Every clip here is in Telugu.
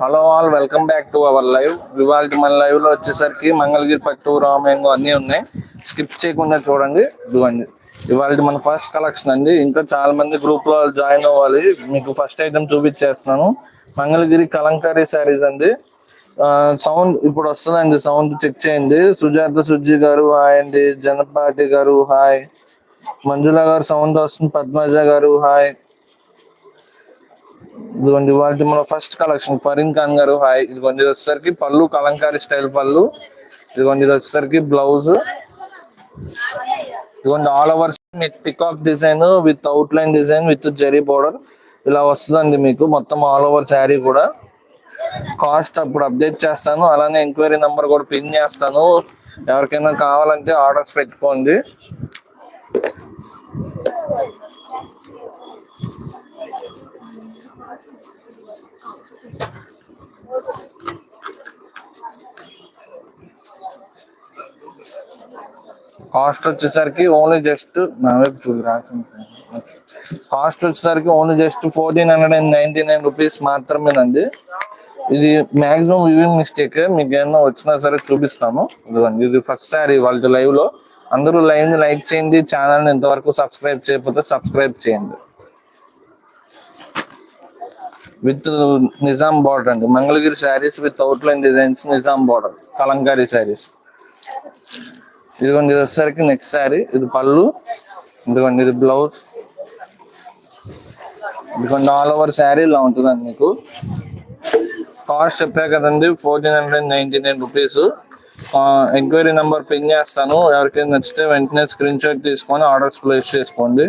Hello all welcome back to our live ఇవాళ మన లైవ్లో వచ్చేసరికి మంగళగిరి పట్టు రామయంగో అన్ని ఉన్నాయి. స్కిప్ చేయకుండా చూడండి ఇవ్వండి ఇవాళ మన ఫస్ట్ కలెక్షన్ అండి. ఇంకా చాలా మంది గ్రూప్లో జాయిన్ అవ్వాలి. మీకు ఫస్ట్ ఐటమ్ చూపించేస్తున్నాను. మంగళగిరి కలంకారీ శారీస్ అండి. సౌండ్ ఇప్పుడు వస్తుందండి సౌండ్ చెక్ చేయండి. సుజాత సుజ్జి గారు హాయ్ అండి. జనపాటి గారు హాయ్ మంజుల గారు సౌండ్ వస్తుంది. పద్మజ గారు హాయ్ ఇదిగోండి ఇవాళ మన ఫస్ట్ కలెక్షన్ ఫరీన్ ఖాన్ గారు హాయ్. ఇదిగోండి ఇది వచ్చేసరికి పళ్ళు కలంకారీ స్టైల్ పళ్ళు. ఇదిగోండి ఇది వచ్చేసరికి బ్లౌజ్ ఇదిగోండి ఆల్ ఓవర్ మీకు peacock design with outline design with zari border ఇలా వస్తుందండి మీకు. మొత్తం ఆల్ ఓవర్ శారీ కూడా. కాస్ట్ అప్పుడు అప్డేట్ చేస్తాను. అలానే ఎంక్వైరీ నెంబర్ కూడా పిన్ చేస్తాను. ఎవరికైనా కావాలంటే ఆర్డర్స్ పెట్టుకోండి. కాస్ట్ వచ్చేసరికి ఓన్లీ జస్ట్ నా వైపు చూడు రాసింది కాస్ట్ వచ్చేసరికి only just fourteen hundred and ninety nine rupees మాత్రమేనండి. ఇది మాక్సిమం వివింగ్ మిస్టేక్ మీకు ఏమన్నా వచ్చినా సరే చూపిస్తాను. ఇదిగోండి ఇది ఫస్ట్ సారీ వాళ్ళ లైవ్లో. అందరూ లైవ్ని లైక్ చేయండి ఛానల్ ఇంతవరకు సబ్స్క్రైబ్ చేయకపోతే సబ్స్క్రైబ్ చేయండి. విత్ నిజాం బార్డర్ అండి. Mangalagiri sarees with outline designs Nizam border Kalamkari sarees. ఇదిగోండి ఇది వచ్చేసరికి నెక్స్ట్ శారీ. ఇది పళ్ళు ఇదిగోండి ఇది బ్లౌజ్. ఇదిగోండి ఆల్ ఓవర్ శారీ ఇలా ఉంటుందండి మీకు. కాస్ట్ చెప్పా కదండి fourteen hundred ninety nine rupees. Enquiry number pin చేస్తాను. ఎవరికైనా నచ్చితే వెంటనే స్క్రీన్ షాట్ తీసుకొని ఆర్డర్స్ ప్లేస్ చేసుకోండి.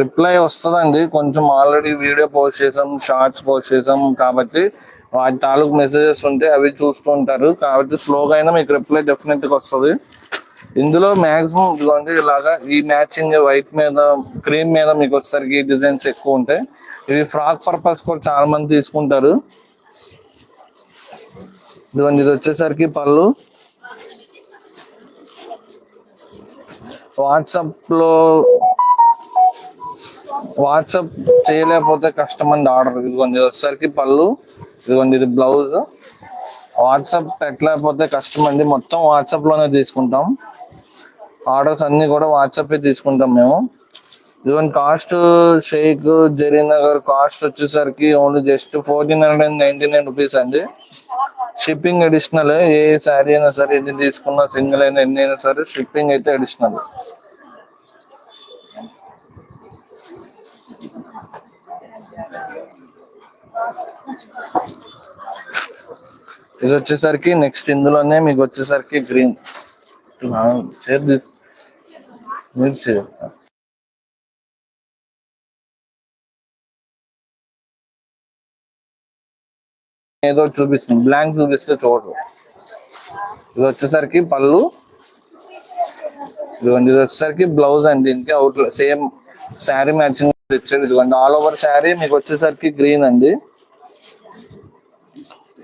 రిప్లై వస్తుందండి. కొంచెం ఆల్రెడీ వీడియో పోస్ట్ చేసాం షార్ట్స్ పోస్ట్ చేసాం కాబట్టి వాటి తాలూకు మెసేజెస్ ఉంటే అవి చూస్తూ ఉంటారు. కాబట్టి స్లోగా అయినా మీకు రిప్లై డెఫినెట్గా వస్తుంది. ఇందులో మ్యాక్సిమం ఇదిగోండి ఇలాగా ఈ మ్యాచింగ్ వైట్ మీద క్రీమ్ మీద మీకు వచ్చేసరికి డిజైన్స్ ఎక్కువ ఉంటాయి. ఇవి ఫ్రాక్ పర్పస్ కూడా చాలా మంది తీసుకుంటారు. ఇదిగోండి ఇది వచ్చేసరికి పళ్ళు. వాట్సాప్లో వాట్సాప్ చేయలేకపోతే కష్టం అండి ఆర్డర్. ఇదిగోండి ఒకసారికి వచ్చేసరికి పళ్ళు ఇదిగోండి ఇది బ్లౌజ్. వాట్సాప్ పెట్టలేకపోతే కష్టం అండి మొత్తం వాట్సాప్లోనే తీసుకుంటాం. ఆర్డర్స్ అన్ని కూడా వాట్సాప్ తీసుకుంటాం మేము. ఇదిగోండి కాస్ట్ షేక్ జరీనగర్ కాస్ట్ వచ్చేసరికి only just fourteen hundred and ninety nine rupees అండి. షిప్పింగ్ అడిషనల్ ఏ శారీ అయినా సరే ఎన్ని తీసుకున్నా సింగిల్ అయినా ఎన్ని అయినా సరే షిప్పింగ్ అయితే అడిషనల్. ఇది వచ్చేసరికి నెక్స్ట్ ఇందులోనే మీకు వచ్చేసరికి గ్రీన్ చేద్ది. మీరు ఏదో చూపిస్తుంది. బ్లాంక్ చూపిస్తే చూడరు. ఇది వచ్చేసరికి పళ్ళు. ఇదిగోండి ఇది వచ్చేసరికి బ్లౌజ్ అండి. దీనికి అవుట్ సేమ్ శారీ మ్యాచింగ్ ఇచ్చాడు ఇదిగోండి ఆల్ ఓవర్ శారీ మీకు వచ్చేసరికి గ్రీన్ అండి.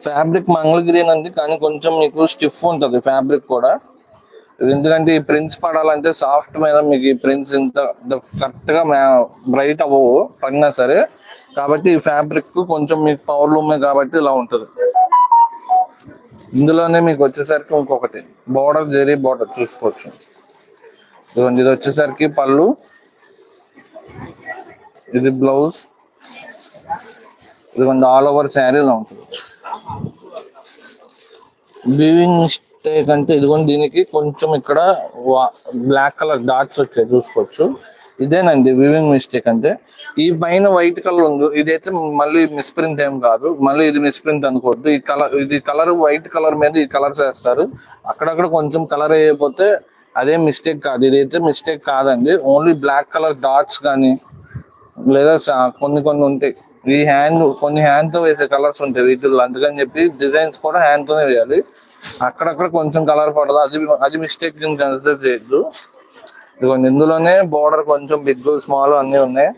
ఫ్యాబ్రిక్ మంగళ గ్రీన్ అండి కానీ కొంచెం మీకు స్టిఫ్ ఉంటుంది ఫ్యాబ్రిక్ కూడా. ఎందుకంటే ఈ ప్రింట్స్ పడాలంటే సాఫ్ట్ మీద మీకు ఈ ప్రింట్స్ ఇంత కరెక్ట్గా బ్రైట్ అవ్వవు పడినా సరే. కాబట్టి ఈ ఫ్యాబ్రిక్ కొంచెం మీకు పవర్ లూమే కాబట్టి ఇలా ఉంటుంది. ఇందులోనే మీకు వచ్చేసరికి ఇంకొకటి బోర్డర్ జరీ బోర్డర్ చూసుకోవచ్చు. ఇదిగోండి ఇది వచ్చేసరికి పళ్ళు. ఇది బ్లౌజ్. ఇదిగోండి ఆల్ ఓవర్ శారీలో ఉంటుంది. వీవింగ్ మిస్టేక్ అంటే ఇదిగోండి దీనికి కొంచెం ఇక్కడ బ్లాక్ కలర్ డాట్స్ వచ్చాయి చూసుకోవచ్చు. ఇదేనండి వివింగ్ మిస్టేక్ అంటే. ఈ పైన వైట్ కలర్ ఉంది. ఇదైతే మళ్ళీ మిస్ప్రింట్ ఏం కాదు. మళ్ళీ ఇది మిస్ప్రింట్ అనుకోవద్దు. ఈ కలర్ ఇది కలర్ వైట్ కలర్ మీద ఈ కలర్స్ వేస్తారు. అక్కడక్కడ కొంచెం కలర్ అయిపోతే అదే మిస్టేక్ కాదు. ఇదైతే మిస్టేక్ కాదండి. ఓన్లీ బ్లాక్ కలర్ డాట్స్ కానీ లేదా కొన్ని కొన్ని ఉంటాయి. ఈ హ్యాండ్ కొన్ని హ్యాండ్తో వేసే కలర్స్ ఉంటాయి వీటిల్లో. అందుకని చెప్పి డిజైన్స్ కూడా హ్యాండ్ తోనే వేయాలి. అక్కడక్కడ కొంచెం కలర్ పడదు. అది అది మిస్టేక్ కన్సిడర్ చేయొద్దు. ఇదిగోండి ఇందులోనే బోర్డర్ కొంచెం బిగ్ స్మాల్ అన్ని ఉన్నాయి.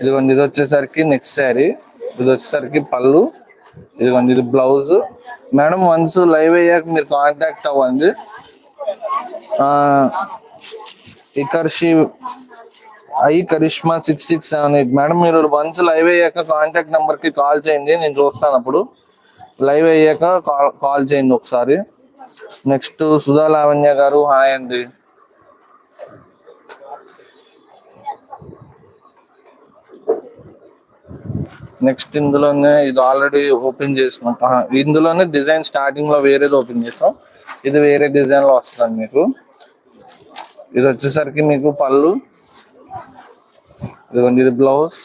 ఇదిగోండి ఇది వచ్చేసరికి నెక్స్ట్ శారీ ఇది వచ్చేసరికి పళ్ళు. ఇదిగోండి ఇది బ్లౌజ్ మేడం వన్స్ లైవ్ అయ్యాక మీరు కాంటాక్ట్ అవ్వండి. ఇకర్షి I Karishma six six seven eight. Madam మీరు వన్స్ లైవ్ అయ్యాక కాంటాక్ట్ నెంబర్కి కాల్ చేయండి నేను చూస్తాను అప్పుడు. లైవ్ అయ్యాక కాల్ కాల్ చేయండి ఒకసారి. నెక్స్ట్ సుధా లావణ్య గారు హాయ్ అండి. నెక్స్ట్ ఇందులోనే ఇది ఆల్రెడీ ఓపెన్ చేసినట్టు ఇందులోనే డిజైన్ స్టార్టింగ్లో వేరేది ఓపెన్ చేసాం. ఇది వేరే డిజైన్లో వస్తుంది మీకు. ఇది వచ్చేసరికి మీకు పళ్ళు. ఇదిగోండి ఇది బ్లౌజ్.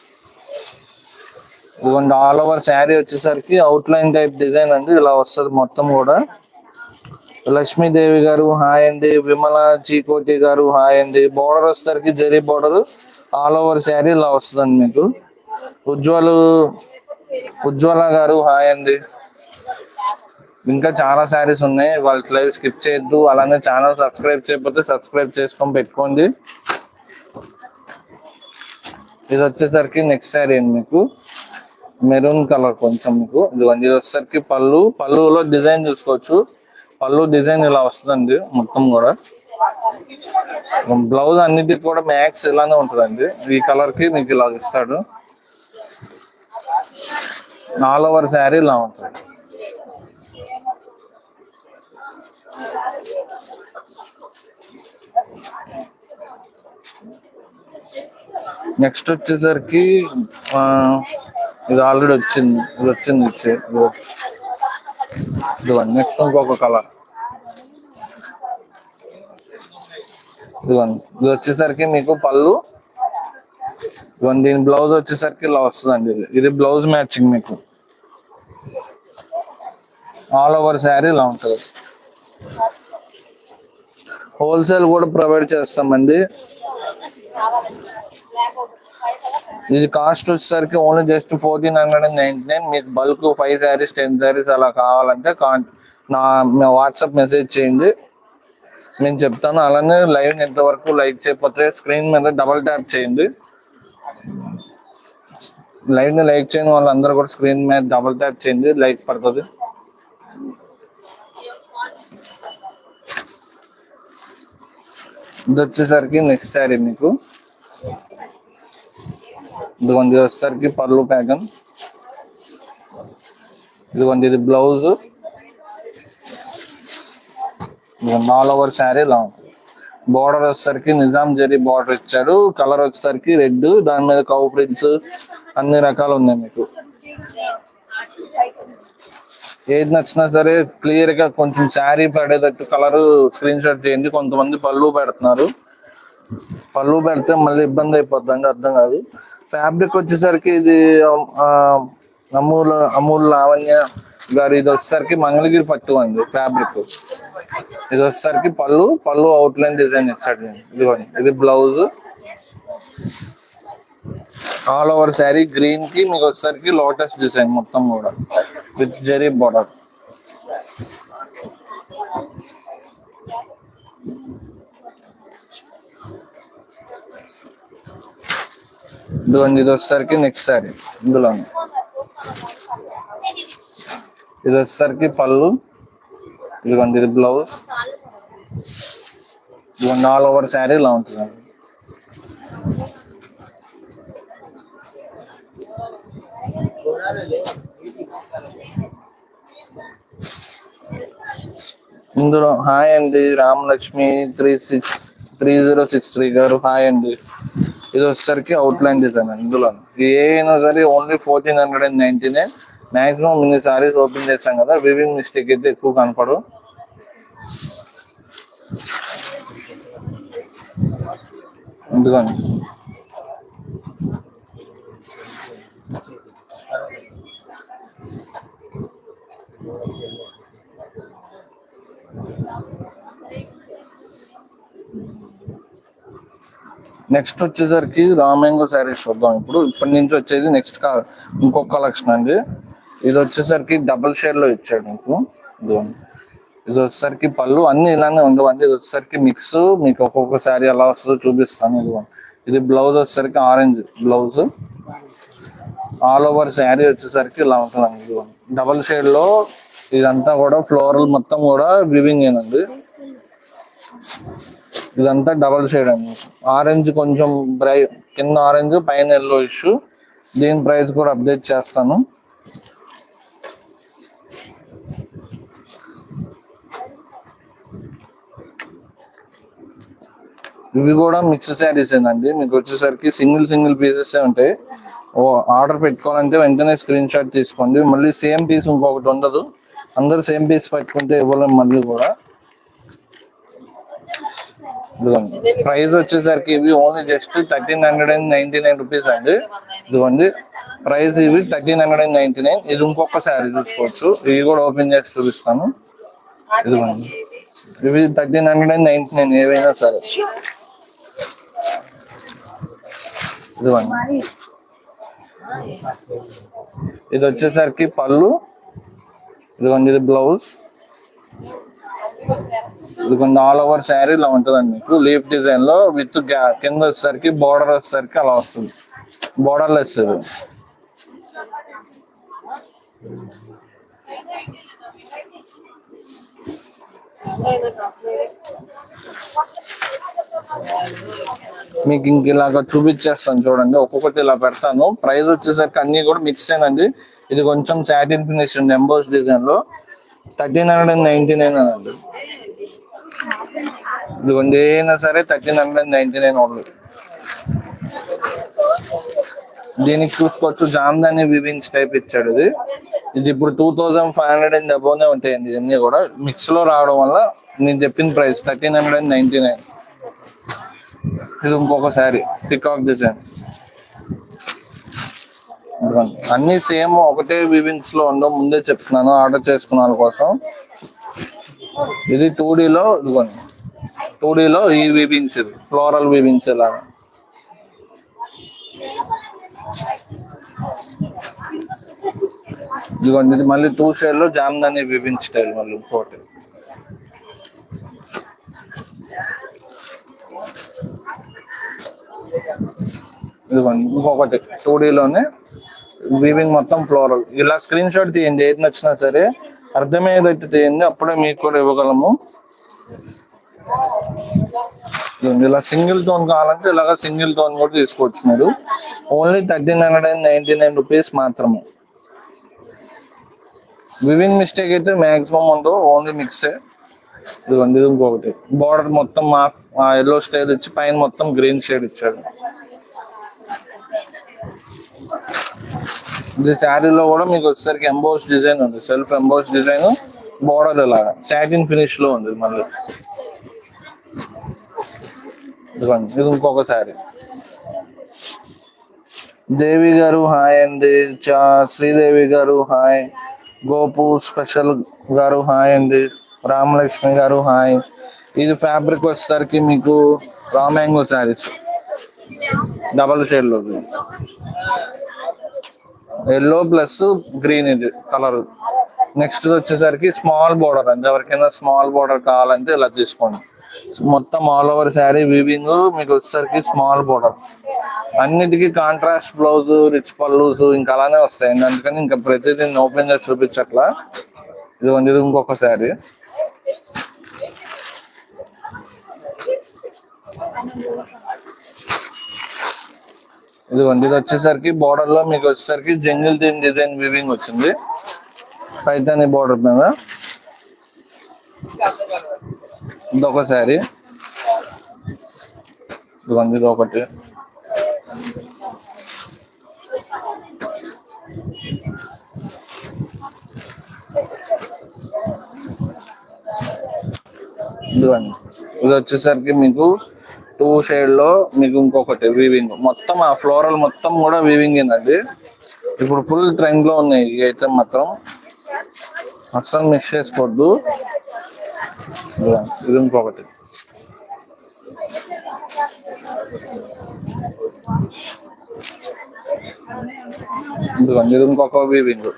ఇదిగోండి ఆల్ ఓవర్ శారీ వచ్చేసరికి అవుట్ లైన్ టైప్ డిజైన్ అండి. ఇలా వస్తుంది మొత్తం కూడా. లక్ష్మీదేవి గారు హాయ్ అండి. విమల చీకోటి గారు హాయ్ అండి. బోర్డర్ వచ్చేసరికి zari border all over saree ఇలా వస్తుందండి మీకు. ఉజ్వలు ఉజ్వల గారు హాయ్ అండి. ఇంకా చాలా శారీస్ ఉన్నాయి. వాళ్ళ లైవ్ స్కిప్ చేయొద్దు. అలానే ఛానల్ సబ్స్క్రైబ్ చేయకపోతే సబ్స్క్రైబ్ చేసుకొని పెట్టుకోండి. ఇది వచ్చేసరికి నెక్స్ట్ శారీ అండి మీకు. మెరూన్ కలర్ కొంచెం మీకు. ఇదిగోండి ఇది వచ్చేసరికి పళ్ళు. పళ్ళులో డిజైన్ చూసుకోవచ్చు. పళ్ళు డిజైన్ ఇలా వస్తుందండి మొత్తం కూడా. బ్లౌజ్ అన్నిటికి కూడా మ్యాక్స్ ఇలానే ఉంటుందండి. ఈ కలర్కి మీకు ఇలా ఇస్తాడు. ఆల్ ఓవర్ శారీ ఇలా ఉంటుంది. నెక్స్ట్ వచ్చేసరికి ఇది ఆల్రెడీ వచ్చింది. ఇది వచ్చింది ఇచ్చే. ఇదిగోండి నెక్స్ట్ ఇంకొక కలర్ ఇదిగోండి ఇది వచ్చేసరికి మీకు పళ్ళు. ఇదిగోండి దీని బ్లౌజ్ వచ్చేసరికి ఇలా వస్తుందండి ఇది. ఇది బ్లౌజ్ మ్యాచింగ్ మీకు. ఆల్ ఓవర్ శారీ ఇలా ఉంటుంది. హోల్సేల్ కూడా ప్రొవైడ్ చేస్తామండి. ఇది కాస్ట్ వచ్చేసరికి only just fourteen hundred and ninety nine మీకు bulk five sarees ten sarees అలా కావాలంటే కాన్ నా వాట్సాప్ మెసేజ్ చేయండి. నేను చెప్తాను. అలానే లైవ్ ఎంతవరకు లైక్ చేయకపోతే స్క్రీన్ మీద డబల్ ట్యాప్ చేయండి. లైవ్ని లైక్ చేయని వాళ్ళందరూ కూడా స్క్రీన్ మీద డబల్ ట్యాప్ చేయండి. లైక్ పడుతుంది. ఇది వచ్చేసరికి నెక్స్ట్ శారీ మీకు. ఇదిగోండి వచ్చేసరికి పర్లు ప్యాకన్ ఇదిగోండి ఇది బ్లౌజ్. ఆల్ ఓవర్ శారీ ఇలా ఉంటుంది బార్డర్ వచ్చేసరికి నిజాం జరీ బార్డర్ ఇచ్చాడు. కలర్ వచ్చేసరికి రెడ్. దాని మీద కౌ ప్రింట్స్ అన్ని రకాలు ఉన్నాయి మీకు. ఏది నచ్చినా సరే క్లియర్గా కొంచెం శారీ పడేటట్టు కలర్ స్క్రీన్ షాట్ చేయండి. కొంతమంది పళ్ళు పెడుతున్నారు. పళ్ళు పెడితే మళ్ళీ ఇబ్బంది అయిపోద్ది. అర్థం కాదు. ఫ్యాబ్రిక్ వచ్చేసరికి ఇది అమూల్ అమూల్ లావణ్య గారి ఇది వచ్చేసరికి మంగళగిరి పట్టు అండి ఫ్యాబ్రిక్. ఇది వచ్చేసరికి పళ్ళు పళ్ళు అవుట్ లైన్ డిజైన్ ఇచ్చాడు నేను. ఇదిగోండి ఇది బ్లౌజ్ ఆల్ ఓవర్ శారీ గ్రీన్కి మీకు వచ్చేసరికి లోటస్ డిజైన్ మొత్తం కూడా విత్ జరీ బార్డర్ ఇదిగోండి ఇది వచ్చేసరికి నెక్స్ట్ శారీ ఇందులో. ఇది వచ్చేసరికి పళ్ళు ఇదిగోండి ఇది బ్లౌజ్ ఇదిగోండి ఆల్ ఓవర్ శారీ ఇలా ఉంటుంది ఇందులో హాయ్ అండి Ramalakshmi three six three zero six three garu hi అండి. ఇది వచ్చేసరికి అవుట్ లైన్ డిజైన్ ఇందులో. ఏ అయినా సరే only fourteen hundred and ninety nine maximum ఇన్ని సారీస్ ఓపెన్ చేస్తాం కదా వివింగ్ మిస్టేక్ అయితే ఎక్కువ కనపడవు. ఎందుకని నెక్స్ట్ వచ్చేసరికి రామాంగో శారీస్ చూద్దాం. ఇప్పుడు ఇప్పటి నుంచి వచ్చేది నెక్స్ట్ ఇంకొక కలెక్షన్ అండి. ఇది వచ్చేసరికి డబుల్ షేడ్లో ఇచ్చాడు మీకు. ఇది వచ్చేసరికి పళ్ళు అన్ని ఇలానే ఉండవండి. ఇది వచ్చేసరికి మిక్స్ మీకు ఒక్కొక్క శారీ ఎలా వస్తుందో చూపిస్తాను. ఇదిగోండి ఇది బ్లౌజ్ వచ్చేసరికి orange blouse all over saree వచ్చేసరికి ఇలా ఉంటుందండి. ఇది డబల్ షేడ్లో ఇదంతా కూడా ఫ్లోరల్ మొత్తం కూడా వివింగ్ ఏనండి. ఇదంతా డబల్ షేడ్ అండి ఆరెంజ్ కొంచెం బ్రై కింద ఆరెంజ్ పైన ఎల్లో ఇష్యూ దీని ప్రైస్ కూడా అప్డేట్ చేస్తాను. ఇవి కూడా మిక్స్ శారీస్ అండి. మీకు వచ్చేసరికి సింగిల్ సింగిల్ పీసెస్ ఉంటాయి. ఓ ఆర్డర్ పెట్టుకోవాలంటే వెంటనే స్క్రీన్ షాట్ తీసుకోండి. మళ్ళీ సేమ్ పీస్ ఇంకొకటి ఉండదు. అందరు సేమ్ పీస్ పెట్టుకుంటే ఇవ్వలేము మళ్ళీ కూడా. ప్రైస్ వచ్చేసరికి ఇవి only just thirteen hundred and ninety nine rupees అండి. ఇదిగోండి. ప్రైస్ ఇవి thirteen hundred and ninety nine ఇది ఇంకొక శారీ చూసుకోవచ్చు. ఇవి కూడా ఓపెన్ చేసి చూపిస్తాను. ఇదిగోండి. ఇవి thirteen hundred and ninety nine ఏవైనా సరే. ఇదిగోండి. ఇది వచ్చేసరికి పళ్ళు. ఇదిగోండి ఇది బ్లౌజ్. ఇదిగోండి ఆల్ ఓవర్ శారీ ఇలా ఉంటుందండి. మీకు లీఫ్ డిజైన్లో విత్ కింద వచ్చేసరికి బోర్డర్ వచ్చేసరికి అలా వస్తుంది. బోర్డర్ లెస్ మీకు ఇంక ఇలాగ చూపించేస్తాను చూడండి. ఒక్కొక్కటి ఇలా పెడతాను. ప్రైస్ వచ్చేసరికి అన్ని కూడా మిక్స్ అయినండి ఇది కొంచెం సాటిన్ ఫినిష్ ఉంది ఎంబోస్ డిజైన్లో. Thirteen hundred and ninety nine అండి. ఇదిగోండి ఏదైనా సరే thirteen hundred ninety nine only. దీనికి చూసుకోవచ్చు జామ్దాని వివింగ్స్ టైప్ ఇచ్చాడు ఇది. ఇది ఇప్పుడు two thousand five hundred and అబోనే ఉంటాయండి ఇవన్నీ కూడా. మిక్స్లో రావడం వల్ల నేను చెప్పిన price thirteen hundred and ninety nine. ఇది ఇంకొక శారీ పికాక్ డిజైన్ అన్ని సేమ్ ఒకటే వివింగ్స్లో ఉండవు ముందే చెప్తున్నాను ఆర్డర్ చేసుకున్న వాళ్ళ కోసం. ఇది టూ డీలో ఇదిగోండి. టూ లో ఈ వీవింగ్స్ ఇది ఫ్లోరల్ వీవింగ్స్ ఇలా ఇదిగోండి ఇది మళ్ళీ టూ షేడ్ జామ్దాన్ని జామ్దాని వీవింగ్ స్టైల్ మళ్ళీ ఇంకోటి. ఇదిగోండి ఇంకొకటి టూ లోనే వీవింగ్ మొత్తం ఫ్లోరల్ ఇలా స్క్రీన్ షాట్ తీయండి ఏది నచ్చినా సరే అర్థమయ్యేటట్టు తీయండి అప్పుడే మీకు కూడా ఇవ్వగలము. ఇలా సింగిల్ టోన్ కావాలంటే ఇలాగ సింగిల్ టోన్ కూడా తీసుకోవచ్చు మీరు. Only thirteen hundred and ninety nine rupees మాత్రమే. వివింగ్ మిస్టేక్ అయితే మాక్సిమం ఉండవు ఓన్లీ మిక్సే ఇదిగోండి ఇది ఇంకొకటి. బార్డర్ మొత్తం ఆ ఎల్లో స్టైల్ ఇచ్చి పైన మొత్తం గ్రీన్ షేడ్ ఇచ్చాడు. ఇది శారీలో కూడా మీకు వచ్చేసరికి ఎంబోస్ డిజైన్ ఉంది. సెల్ఫ్ ఎంబోస్ డిజైన్ బోర్డర్ లాగా. సాటిన్ ఫినిష్లో ఉంది మళ్ళీ. ఇదిగోండి ఇది ఇంకొక శారీ. దేవి గారు హాయ్ అండి. Sridevi garu hi Gopu special garu hi అండి. రామలక్ష్మి గారు హాయ్ ఇది ఫ్యాబ్రిక్ వచ్చేసరికి మీకు రామాంగో శారీస్. డబల్ షేడ్లో ఎల్లో ప్లస్ గ్రీన్ ఇది కలర్ నెక్స్ట్ వచ్చేసరికి స్మాల్ బోర్డర్ అండి. ఎవరికైనా స్మాల్ బోర్డర్ కావాలంటే ఇలా తీసుకోండి. మొత్తం ఆల్ ఓవర్ శారీ వీవింగ్ మీకు వచ్చేసరికి స్మాల్ బోర్డర్ అన్నిటికీ కాంట్రాస్ట్ బ్లౌజ్ రిచ్ పల్లూస్ ఇంకా అలానే వస్తాయండి. అందుకని ఇంకా ప్రతిదీ ఓపెన్ చేసి చూపించట్లా. ఇది ఇది ఇంకొక శారీ ఇదిగోండి ఇది వచ్చేసరికి బోర్డర్లో మీకు వచ్చేసరికి జంగిల్ థీమ్ డిజైన్ వివింగ్ వచ్చింది. పైతాని బోర్డర్ మీద. ఇదొక శారీ. ఇదిగోండి ఇది ఒకటి. ఇదిగోండి ఇది వచ్చేసరికి మీకు టూ షేడ్లో మీకు ఇంకొకటి వీవింగ్ మొత్తం ఆ ఫ్లోరల్ మొత్తం కూడా వీవింగ్ అండి. ఇప్పుడు ఫుల్ ట్రెండ్లో ఉన్నాయి ఈ ఐటమ్ మాత్రం. అస్సలు మిస్ చేసుకోవద్దు. ఇది ఇంకొకటి. ఇదిగోండి ఇది ఇంకొక వీవింగ్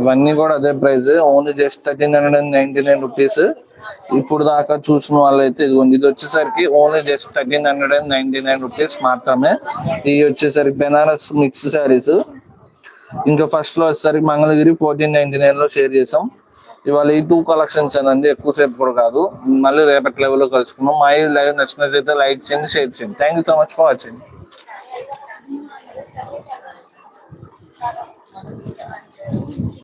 ఇవన్నీ కూడా అదే price only just thirteen hundred and ninety nine rupees ఇప్పుడు దాకా చూసిన వాళ్ళైతే ఇదిగోండి ఇది వచ్చేసరికి only just thirteen hundred and ninety nine rupees మాత్రమే. ఇవి వచ్చేసరికి బెనారస్ మిక్స్ శారీస్ ఇంకా ఫస్ట్లో వచ్చేసరికి మంగళగిరి ఫోర్టీన్ నైన్టీ నైన్లో షేర్ చేసాం. ఇవాళ ఈ టూ కలెక్షన్స్ అండి ఎక్కువసేపు కూడా కాదు. మళ్ళీ రేపటి లెవెల్లో కలుసుకున్నాం మా ఈ లైవ్ నచ్చినట్లయితే లైక్ చేయండి షేర్ చేయండి. Thank you so much for watching